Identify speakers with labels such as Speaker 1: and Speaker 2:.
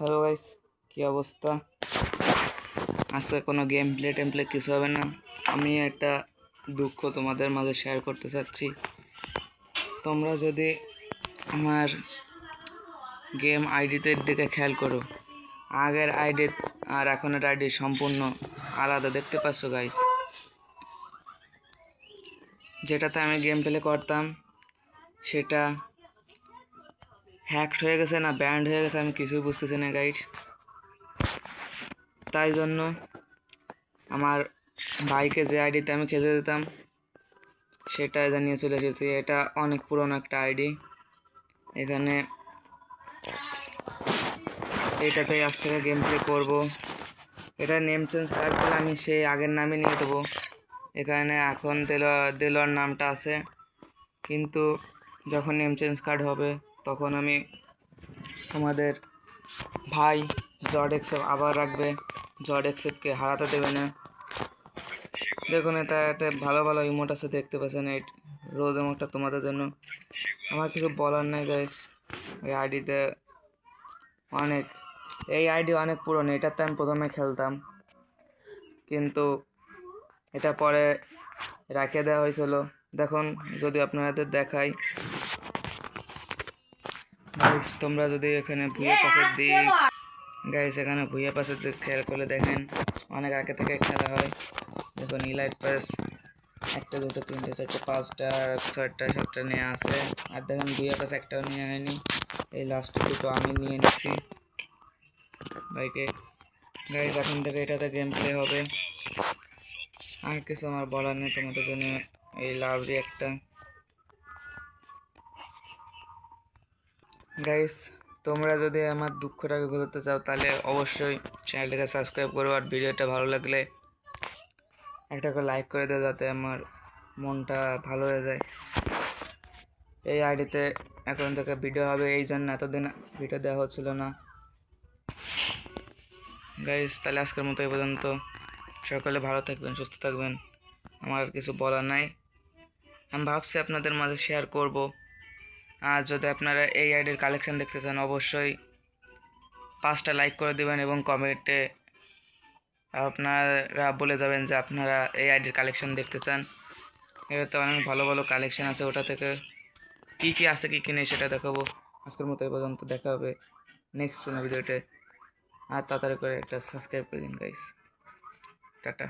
Speaker 1: Hello guys কি অবস্থা? আজকে কোনো গেম প্লে টেমপ্লে কিছু হবে না। আমি একটা দুঃখ তোমাদের মাঝে শেয়ার করতে চাচ্ছি। তোমরা যদি আমার গেম আইডিতে দিকে খেয়াল করো, আগের আইডি আর এখনের আইডি সম্পূর্ণ আলাদা দেখতে পাচ্ছ গাইস যেটাতে আমি গেম প্লে করতাম, সেটা হ্যাকড হয়ে গেছে না ব্যান্ড হয়ে গেছে আমি কিছুই বুঝতেছি না গাইড তাই জন্য আমার ভাইকে যে আইডিতে আমি খেলতে দিতাম সেটা জানিয়ে চলে এসেছি। এটা অনেক পুরনো একটা আইডি এখানে এটাতেই আজ থেকে গেম প্লে করব এটা নেম চেঞ্জ পরে আমি সেই আগের নামে নিয়ে দেবো এখানে এখন দেলোয়ার দেলোয়ার নামটা আছে। কিন্তু যখন নেম চেঞ্জ কার্ড হবে তখন আমি তোমাদের ভাই জড এক্সেপ আবার রাখবে। জড এক্সেপকে হারাতে দেবে না। দেখুন, এটা এতে ভালো ভালো ইমোট আছে, দেখতে পাচ্ছেন এই রোজ ইমোটটা তোমাদের জন্য। আমার কিছু বলার নেই গাইস এই আইডিতে অনেক, এই আইডি অনেক পুরনো, এটাতে আমি প্রথমে খেলতাম। কিন্তু এটা পরে রাখে দেওয়া হয়েছিল। দেখুন, যদি আপনাদের দেখাই গাইস তোমরা যদি এখানে ভুইয়া পাশের দিক গাইস এখানে ভুইয়া পাশের দিক খেয়াল করলে দেখেন অনেক আগে থেকে খেলা হয়। দেখুন ইলাইট পাস একটা দুটো তিনটে চারটে পাঁচটা ছয়টা সাতটা নিয়ে আসে আর দেখেন ভুইয়া পাস একটাও নিয়ে হয়নি। এই লাস্ট দুটো আমি নিয়ে নিচ্ছি বাইকে গাইস এখন থেকে এটাতে গেম প্লে হবে। আর কিছু আমার বলার নেই তোমাদের জন্য এই লাভরি একটা। গাইস তোমরা যদি আমার দুঃখটাকে ঘুরতে চাও, তাহলে অবশ্যই চ্যানেলটাকে সাবস্ক্রাইব করো আর ভিডিওটা ভালো লাগলে একটা করে লাইক করে দাও যাতে আমার মনটা ভালো হয়ে যায়। এই আইডিতে এখন থেকে ভিডিও হবে, এই জন্য এতদিন ভিডিও দেওয়া হচ্ছিল না। গাইস তাহলে আজকের মতো এই পর্যন্ত। সকলে ভালো থাকবেন, সুস্থ থাকবেন। আমার কিছু বলার নাই। আমি ভাবছি আপনাদের মাঝে শেয়ার করব। আর যদি আপনারা এই আইডির কালেকশন দেখতে চান, অবশ্যই পাঁচটা লাইক করে দেবেন এবং কমেন্টে আপনারা বলে যাবেন যে আপনারা এই আইডির কালেকশন দেখতে চান। এটাতে অনেক ভালো ভালো কালেকশন আছে, ওটা থেকে কী কী আছে, কী কী নেই সেটা দেখাবো। আজকের মতো এ পর্যন্ত, দেখা হবে নেক্সট কোনো ভিডিওতে আর তাড়াতাড়ি করে একটা সাবস্ক্রাইব করে দিন গাইস টাটা।